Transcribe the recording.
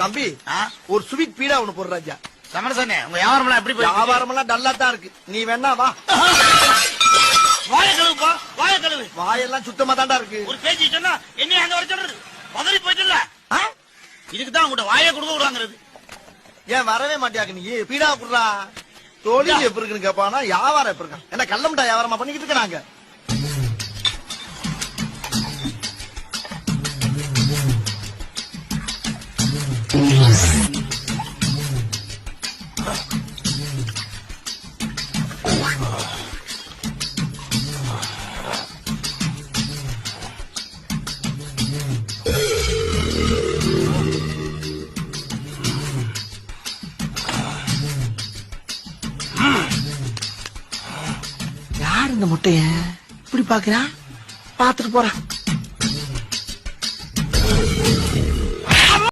தம்பி? ஒரு ஸ்வீட் பீடா ஒண்ணு போடுற ராஜா. சமரசனே உங்க வியாபாரம் எப்படி போய் வியாபாரம் எல்லாம் டல்லா தான் இருக்கு. நீ வேணா வா. வாய கழுவுப்பா வாய கழுவு வாயெல்லாம் சுத்தமா தான்டா இருக்கு. ஒரு பேச்சு சொன்னா என்ன அங்க வர சொல்றது? பதறி போயிட்டுல? இதுக்கு தான் உங்கள்ட்ட வாயை கொடுக்க விடுவாங்கிறது ஏன் வரவே மாட்டியாக்கு நீ? பீடா குடுறா. தொழில் எப்படி இருக்குன்னு கேப்பானா? வியாபாரம் எப்படி இருக்கான் என்ன கள்ள மிட்டாய் வியாபாரமா பண்ணிக்கிட்டு இருக்காங்க யார் இந்த முட்டைய? இப்படி பாக்குறான் பாத்துட்டு போறான்